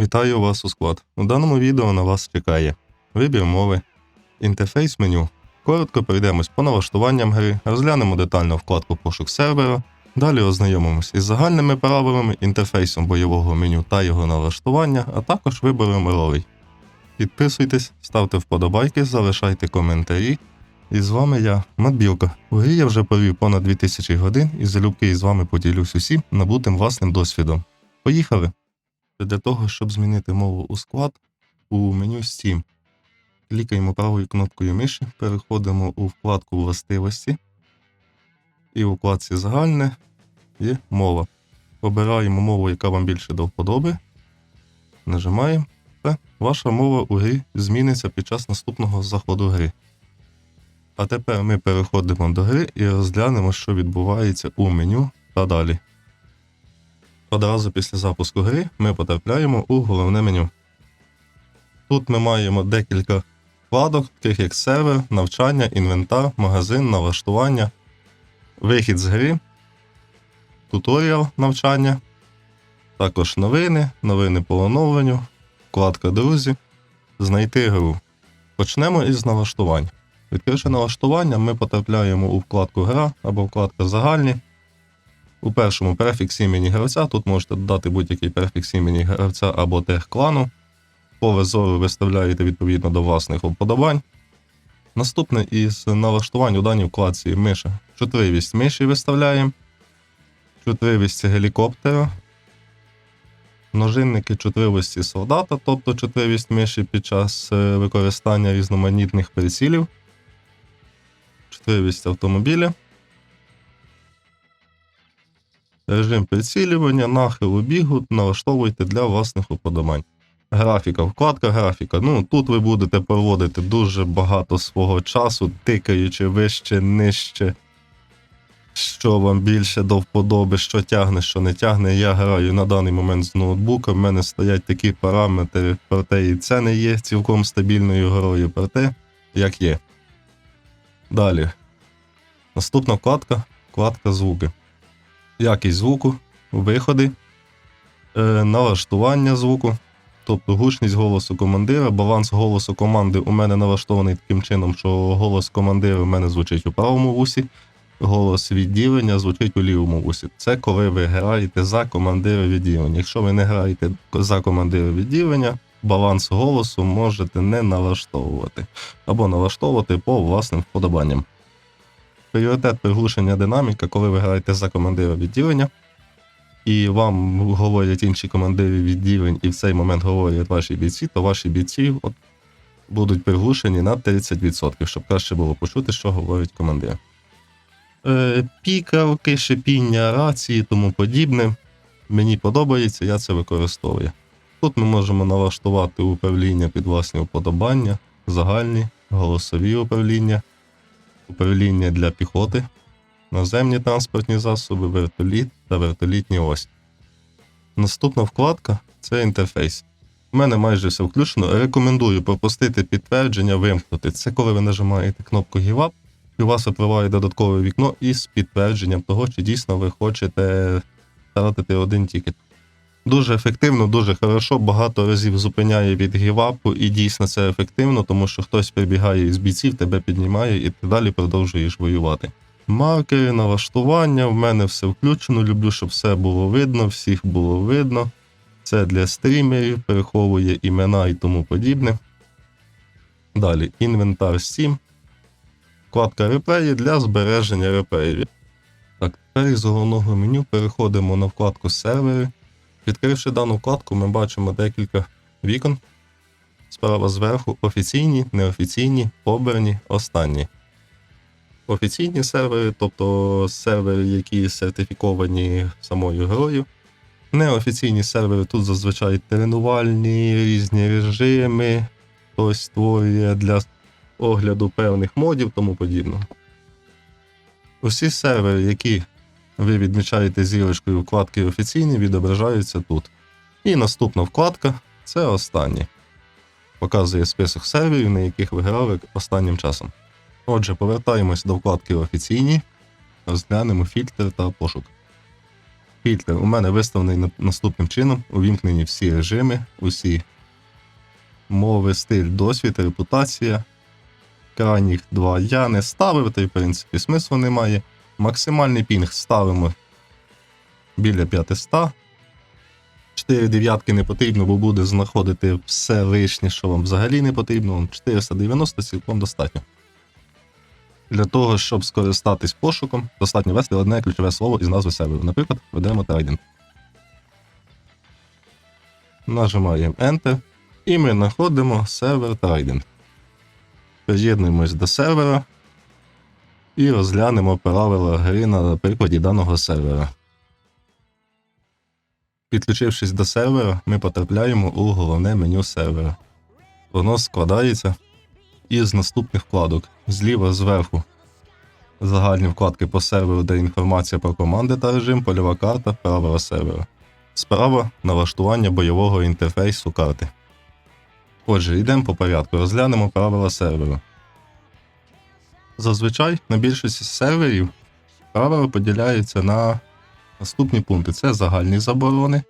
Вітаю вас у склад. У даному відео на вас чекає вибір мови, інтерфейс меню. Коротко пройдемось по налаштуванням гри, розглянемо детально вкладку пошук сервера, далі ознайомимось із загальними правилами, інтерфейсом бойового меню та його налаштування, а також вибором ролей. Підписуйтесь, ставте вподобайки, залишайте коментарі. І з вами я, Матбілка. У грі я вже провів понад 2000 годин і залюбки з вами поділюсь усім набутим власним досвідом. Поїхали! Для того, щоб змінити мову у склад, у меню Steam клікаємо правою кнопкою миші, переходимо у вкладку властивості. І у вкладці Загальне є мова. Обираємо мову, яка вам більше до вподоби. Нажимаємо. Все. Ваша мова у грі зміниться під час наступного заходу гри. А тепер ми переходимо до гри і розглянемо, що відбувається у меню та далі. Одразу після запуску гри ми потрапляємо у головне меню. Тут ми маємо декілька вкладок, таких як сервер, навчання, інвентар, магазин, налаштування, вихід з гри, туторіал навчання, також новини, новини по оновленню, вкладка Друзі, знайти гру. Почнемо із налаштувань. Відкривши налаштування, ми потрапляємо у вкладку Гра або вкладка Загальні. У першому префікс імені гравця. Тут можете додати будь-який префікс імені гравця або тег клану. Поле зору виставляєте відповідно до власних вподобань. Наступне із налаштувань у даній вкладці миша. Чутливість миші виставляємо. Чутливість гелікоптера. Множинники чутливості солдата, тобто чутливість миші під час е, використання різноманітних прицілів. Чутливість автомобіля. Режим прицілювання, нахилу бігу налаштовуйте для власних уподобань. Графіка, вкладка графіка. Ну тут ви будете проводити дуже багато свого часу, тикаючи вище, нижче, що вам більше до вподоби, що тягне, що не тягне. Я граю на даний момент з ноутбука. В мене стоять такі параметри, проте і це не є цілком стабільною грою, проте як є. Далі. Наступна вкладка вкладка звуки якість звуку, виходи, е, налаштування звуку, тобто гучність голосу командира, баланс голосу команди у мене налаштований таким чином, що голос командира у мене звучить у правому вусі, голос відділення звучить у лівому вусі. Це коли ви граєте за командира відділення. Якщо ви не граєте за командира відділення, баланс голосу можете не налаштовувати або налаштовувати по власним вподобанням. Пріоритет приглушення динаміка, коли ви граєте за командира відділення, і вам говорять інші командири відділень, і в цей момент говорять ваші бійці, то ваші бійці от, будуть приглушені на 30%, щоб краще було почути, що говорить командир. Е, Пікавки, шипіння, рації тому подібне. Мені подобається, я це використовую. Тут ми можемо налаштувати управління під власні вподобання, загальні, голосові управління управління для піхоти, наземні транспортні засоби, вертоліт та вертолітні ось. Наступна вкладка це інтерфейс. У мене майже все включено. Рекомендую пропустити підтвердження, вимкнути. Це коли ви нажимаєте кнопку Give Up, і у вас випливає додаткове вікно із підтвердженням того, чи дійсно ви хочете втратити один тікет. Дуже ефективно, дуже хорошо, багато разів зупиняє від гівапу, і дійсно це ефективно, тому що хтось прибігає із бійців, тебе піднімає, і ти далі продовжуєш воювати. Маркери, налаштування, в мене все включено. Люблю, щоб все було видно, всіх було видно. Це для стрімерів, переховує імена і тому подібне. Далі інвентар Steam. Вкладка реплеї для збереження реплеїв. Так, тепер із головного меню переходимо на вкладку сервери. Відкривши дану вкладку, ми бачимо декілька вікон. Справа зверху офіційні, неофіційні, обрані, останні. Офіційні сервери, тобто сервери, які сертифіковані самою грою. Неофіційні сервери тут зазвичай тренувальні, різні режими, хтось створює для огляду певних модів тому подібне. Усі сервери, які ви відмічаєте зірочкою вкладки офіційні, відображаються тут. І наступна вкладка це останні. Показує список серверів, на яких ви грали останнім часом. Отже, повертаємось до вкладки офіційні, розглянемо фільтр та пошук. Фільтр у мене виставлений наступним чином: увімкнені всі режими, усі мови, стиль, досвід, репутація. Крайніх два я не ставив, та й в принципі смислу немає. Максимальний пінг ставимо біля 500. 4 дев'ятки не потрібно, бо буде знаходити все лишнє, що вам взагалі не потрібно. 490 цілком достатньо. Для того, щоб скористатись пошуком, достатньо ввести одне ключове слово із назви серверу. Наприклад, ведемо трейдинг. Нажимаємо Enter. І ми знаходимо сервер трейдинг. Приєднуємось до сервера і розглянемо правила гри на прикладі даного сервера. Підключившись до сервера, ми потрапляємо у головне меню сервера. Воно складається із наступних вкладок. Зліва зверху загальні вкладки по серверу, де інформація про команди та режим, польова карта, правила сервера. Справа налаштування бойового інтерфейсу карти. Отже, йдемо по порядку, розглянемо правила серверу. Зазвичай на більшості серверів правила поділяються на наступні пункти: це загальні заборони,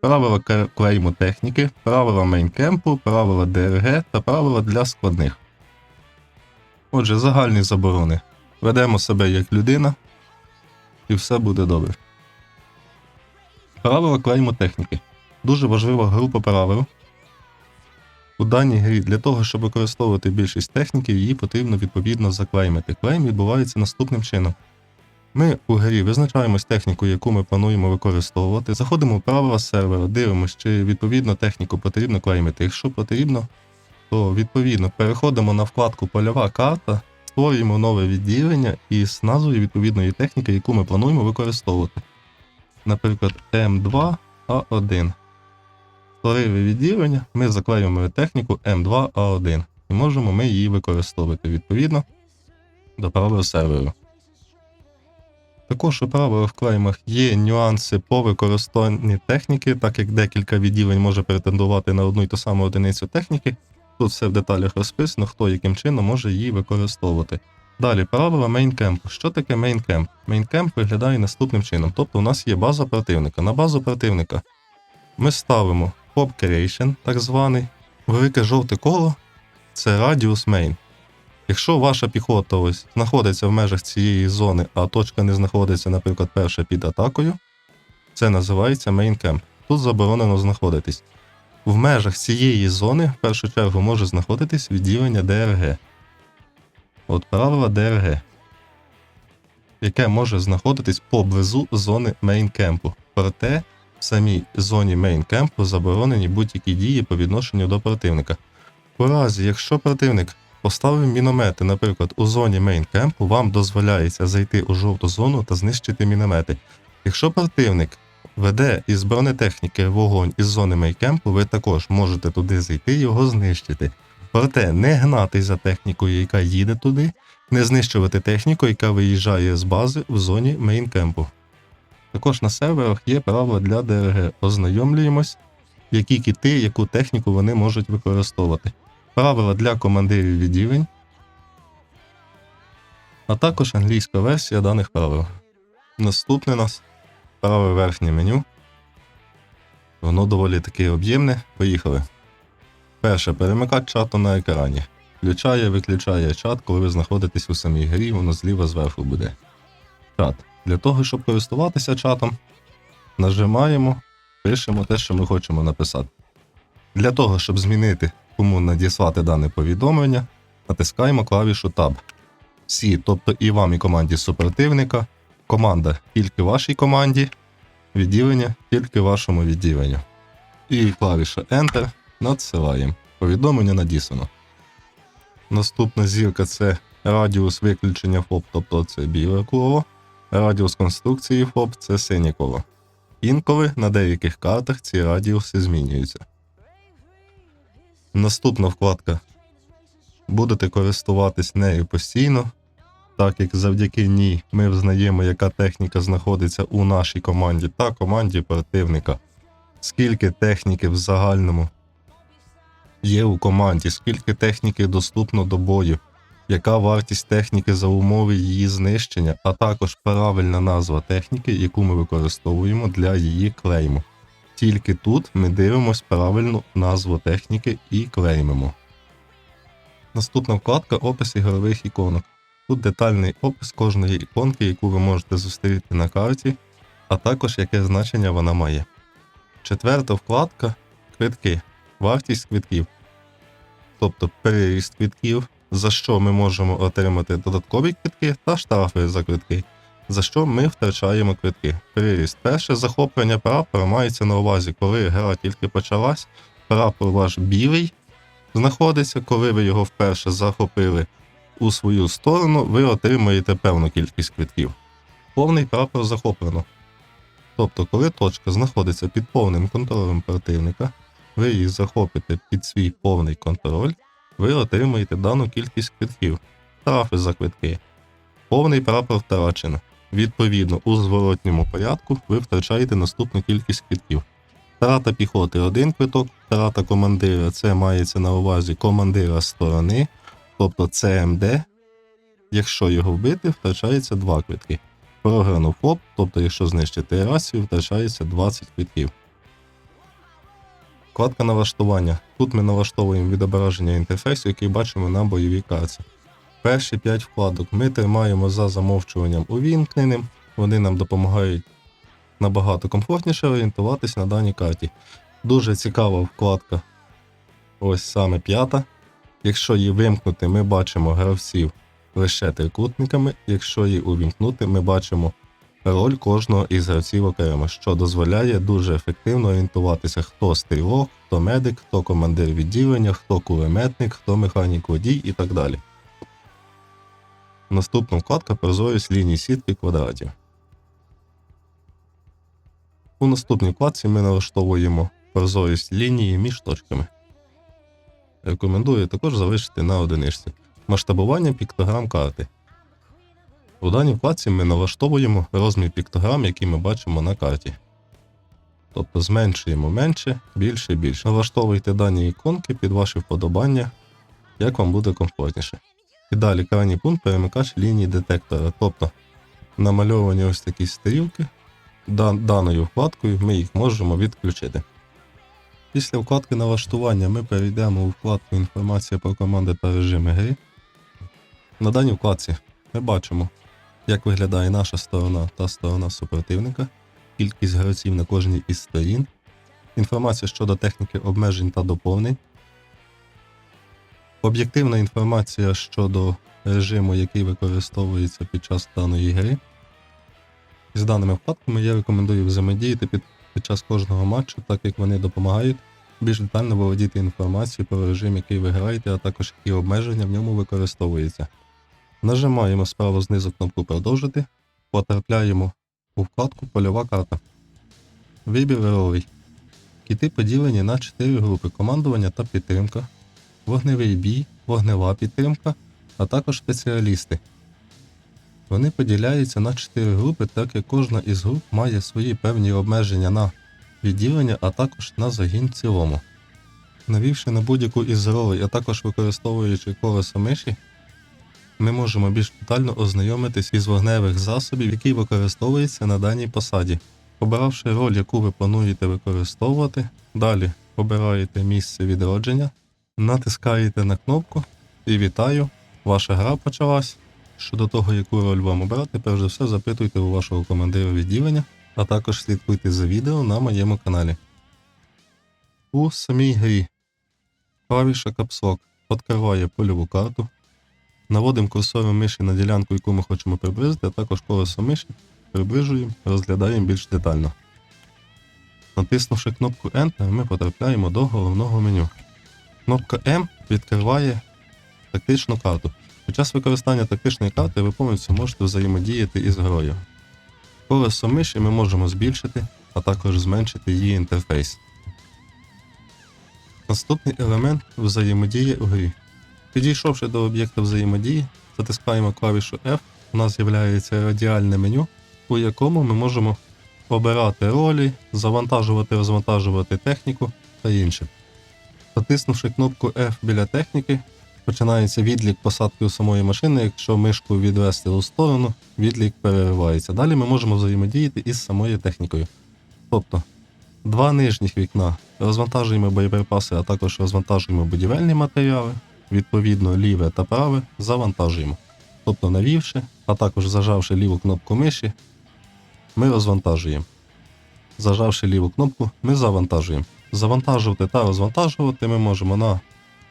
правила клейму техніки, правила мейнкемпу, правила ДРГ та правила для складних. Отже, загальні заборони. Ведемо себе як людина, і все буде добре. Правила клейму техніки. Дуже важлива група правил. У даній грі для того, щоб використовувати більшість техніки, її потрібно відповідно заклеймити. Клейм відбувається наступним чином. Ми у грі визначаємось техніку, яку ми плануємо використовувати, заходимо в правила сервера, дивимося, чи відповідно техніку потрібно клеймити. Якщо потрібно, то відповідно переходимо на вкладку Польова карта, створюємо нове відділення із назвою відповідної техніки, яку ми плануємо використовувати. Наприклад, М2А1. Створили відділення, ми заклеюємо техніку М2А1 і можемо ми її використовувати відповідно до правил серверу. Також у правилах клеймах є нюанси по використанні техніки, так як декілька відділень може претендувати на одну й ту саму одиницю техніки. Тут все в деталях розписано, хто яким чином може її використовувати. Далі, правила мейнкемпу. Що таке мейнкемп? Мейнкемп виглядає наступним чином. Тобто у нас є база противника. На базу противника ми ставимо Pop Creation, так званий, велике жовте коло це радіус main. Якщо ваша піхота ось знаходиться в межах цієї зони, а точка не знаходиться, наприклад, перша під атакою, це називається main camp. Тут заборонено знаходитись. В межах цієї зони в першу чергу може знаходитись відділення ДРГ. От правила ДРГ, яке може знаходитись поблизу зони мейнкемпу. Проте в самій зоні мейнкемпу заборонені будь-які дії по відношенню до противника. У разі, якщо противник поставив міномети, наприклад, у зоні мейнкемпу, вам дозволяється зайти у жовту зону та знищити міномети. Якщо противник веде із бронетехніки вогонь із зони мейнкемпу, ви також можете туди зайти і його знищити. Проте не гнатись за технікою, яка їде туди, не знищувати техніку, яка виїжджає з бази в зоні мейнкемпу. Також на серверах є правила для ДРГ. Ознайомлюємось, які кіти, яку техніку вони можуть використовувати. Правила для командирів відділень, а також англійська версія даних правил. Наступне нас праве верхнє меню. Воно доволі таки об'ємне. Поїхали. Перше, перемикач чату на екрані. Включає, виключає чат, коли ви знаходитесь у самій грі, воно зліва зверху буде. Чат. Для того, щоб користуватися чатом, нажимаємо, пишемо те, що ми хочемо написати. Для того, щоб змінити, кому надіслати дане повідомлення, натискаємо клавішу Tab. Всі, тобто і вам, і команді супротивника, команда тільки вашій команді, відділення тільки вашому відділенню. І клавіша Enter надсилаємо. Повідомлення надіслано. Наступна зірка це радіус виключення ФОП, тобто це біле коло. Радіус конструкції ФОП це синє коло. Інколи на деяких картах ці радіуси змінюються. Наступна вкладка. Будете користуватись нею постійно, так як завдяки ній ми взнаємо, яка техніка знаходиться у нашій команді та команді противника. Скільки техніки в загальному є у команді, скільки техніки доступно до бою, яка вартість техніки за умови її знищення, а також правильна назва техніки, яку ми використовуємо для її клейму. Тільки тут ми дивимося правильну назву техніки і клеймимо. Наступна вкладка опис ігрових іконок. Тут детальний опис кожної іконки, яку ви можете зустріти на карті, а також яке значення вона має. Четверта вкладка квитки. Вартість квитків. Тобто переріст квитків, за що ми можемо отримати додаткові квитки та штрафи за квитки, за що ми втрачаємо квитки. Переріст. Перше захоплення прапора мається на увазі, коли гра тільки почалась, прапор ваш білий знаходиться, коли ви його вперше захопили у свою сторону, ви отримаєте певну кількість квитків. Повний прапор захоплено. Тобто, коли точка знаходиться під повним контролем противника, ви її захопите під свій повний контроль, ви отримаєте дану кількість квитків, штрафи за квитки. Повний прапор втрачено. Відповідно, у зворотньому порядку ви втрачаєте наступну кількість квитків. Втрата піхоти один квиток, втрата командира це мається на увазі командира сторони, тобто ЦМД. Якщо його вбити, втрачається 2 квитки. Програну ФОП, тобто якщо знищити рацію, втрачається 20 квитків. Вкладка налаштування. Тут ми налаштовуємо відображення інтерфейсу, який бачимо на бойовій карті. Перші 5 вкладок ми тримаємо за замовчуванням увімкненим, вони нам допомагають набагато комфортніше орієнтуватися на даній карті. Дуже цікава вкладка. Ось саме п'ята. Якщо її вимкнути, ми бачимо гравців лише трикутниками. Якщо її увімкнути, ми бачимо роль кожного із гравців окремо, що дозволяє дуже ефективно орієнтуватися, хто стрілок, хто медик, хто командир відділення, хто кулеметник, хто механік водій і так далі. Наступна вкладка прозорість ліній сітки квадратів. У наступній вкладці ми налаштовуємо прозорість лінії між точками. Рекомендую також залишити на одиничці. Масштабування піктограм карти. У даній вкладці ми налаштовуємо розмір піктограм, які ми бачимо на карті. Тобто зменшуємо менше, більше більше. Налаштовуйте дані іконки під ваші вподобання, як вам буде комфортніше. І далі крайній пункт перемикач лінії детектора. Тобто намальовані ось такі стрілки. Дан- Даною вкладкою ми їх можемо відключити. Після вкладки налаштування ми перейдемо у вкладку Інформація про команди та режими гри. На даній вкладці ми бачимо, як виглядає наша сторона та сторона супротивника, кількість гравців на кожній із сторін, інформація щодо техніки обмежень та доповнень, об'єктивна інформація щодо режиму, який використовується під час даної гри. З даними вкладками я рекомендую взаємодіяти під, під час кожного матчу, так як вони допомагають більш детально володіти інформацією про режим, який ви граєте, а також які обмеження в ньому використовуються. Нажимаємо справа знизу кнопку Продовжити, потрапляємо у вкладку Польова карта. Вибір ролей. Кіти поділені на 4 групи командування та підтримка, вогневий бій, вогнева підтримка, а також спеціалісти. Вони поділяються на 4 групи, так як кожна із груп має свої певні обмеження на відділення, а також на загін в цілому. Навівши на будь-яку із ролей, а також використовуючи колесо миші, ми можемо більш детально ознайомитись із вогневих засобів, які використовуються на даній посаді. Обиравши роль, яку ви плануєте використовувати, далі обираєте місце відродження, натискаєте на кнопку і вітаю, ваша гра почалась. Щодо того, яку роль вам обрати, перш за все запитуйте у вашого командира відділення, а також слідкуйте за відео на моєму каналі. У самій грі клавіша Lock відкриває польову карту. Наводимо курсором миші на ділянку, яку ми хочемо приблизити, а також колесо миші приближуємо, розглядаємо більш детально. Натиснувши кнопку Enter, ми потрапляємо до головного меню. Кнопка M відкриває тактичну карту. Під час використання тактичної карти ви повністю можете взаємодіяти із грою. Колесо миші ми можемо збільшити, а також зменшити її інтерфейс. Наступний елемент взаємодії у грі. Підійшовши до об'єкта взаємодії, затискаємо клавішу F, у нас з'являється радіальне меню, у якому ми можемо обирати ролі, завантажувати, розвантажувати техніку та інше. Затиснувши кнопку F біля техніки, починається відлік посадки у самої машини. Якщо мишку відвести у сторону, відлік переривається. Далі ми можемо взаємодіяти із самою технікою. Тобто, два нижніх вікна розвантажуємо боєприпаси, а також розвантажуємо будівельні матеріали. Відповідно, ліве та праве завантажуємо. Тобто, навівши, а також зажавши ліву кнопку миші, ми розвантажуємо. Зажавши ліву кнопку, ми завантажуємо. Завантажувати та розвантажувати ми можемо на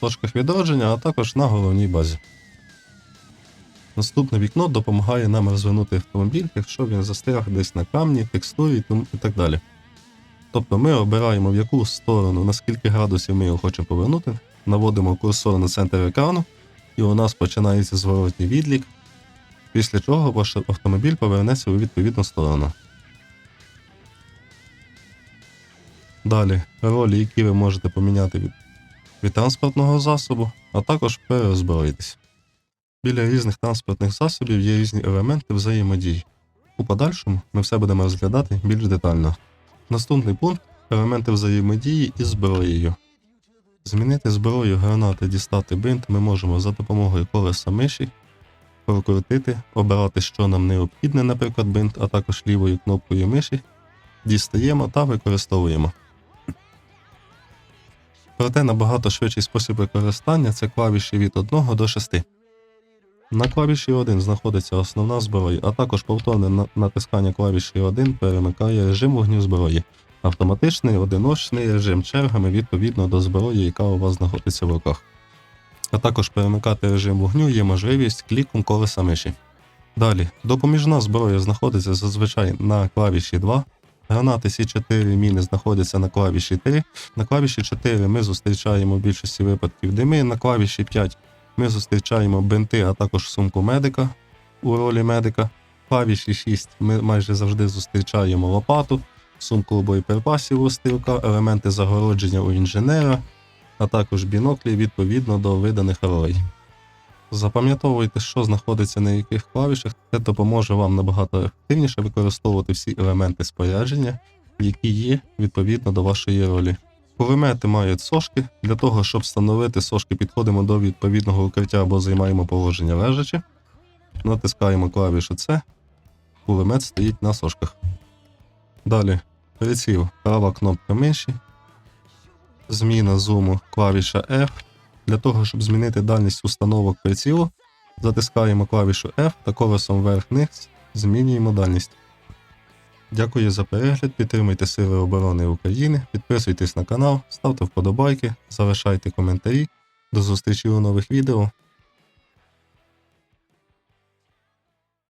точках відродження, а також на головній базі. Наступне вікно допомагає нам розвинути автомобіль, якщо він застряг десь на камні, текстурі і так далі. Тобто ми обираємо в яку сторону, на скільки градусів ми його хочемо повернути, наводимо курсор на центр екрану, і у нас починається зворотній відлік, після чого ваш автомобіль повернеться у відповідну сторону. Далі ролі, які ви можете поміняти від, від транспортного засобу, а також переозброїтись. Біля різних транспортних засобів є різні елементи взаємодії. У подальшому ми все будемо розглядати більш детально. Наступний пункт елементи взаємодії із зброєю. Змінити зброю, гранати, дістати бинт ми можемо за допомогою колеса миші, прокрутити, обирати, що нам необхідне, наприклад, бинт, а також лівою кнопкою миші, дістаємо та використовуємо. Проте набагато швидший спосіб використання це клавіші від 1 до 6. На клавіші 1 знаходиться основна зброя, а також повторне натискання клавіші 1 перемикає режим вогню зброї. Автоматичний одиночний режим чергами відповідно до зброї, яка у вас знаходиться в руках. А також перемикати режим вогню є можливість кліком колеса миші. Далі, допоміжна зброя знаходиться зазвичай на клавіші 2. Гранати С4 міни знаходяться на клавіші 3. На клавіші 4 ми зустрічаємо в більшості випадків дими. На клавіші 5 ми зустрічаємо бинти, а також сумку медика у ролі медика. Клавіші 6 ми майже завжди зустрічаємо лопату, сумку боєприпасів у стрілка, елементи загородження у інженера, а також біноклі відповідно до виданих ролей. Запам'ятовуйте, що знаходиться на яких клавішах, це допоможе вам набагато ефективніше використовувати всі елементи спорядження, які є відповідно до вашої ролі. Кулемети мають сошки. Для того, щоб встановити сошки, підходимо до відповідного укриття або займаємо положення лежачи. Натискаємо клавішу С. Кулемет стоїть на сошках. Далі приціл, права кнопка миші. Зміна зуму клавіша F. Для того, щоб змінити дальність установок прицілу, затискаємо клавішу F та колесом вверх-вниз змінюємо дальність. Дякую за перегляд, підтримуйте Сили оборони України, підписуйтесь на канал, ставте вподобайки, залишайте коментарі. До зустрічі у нових відео.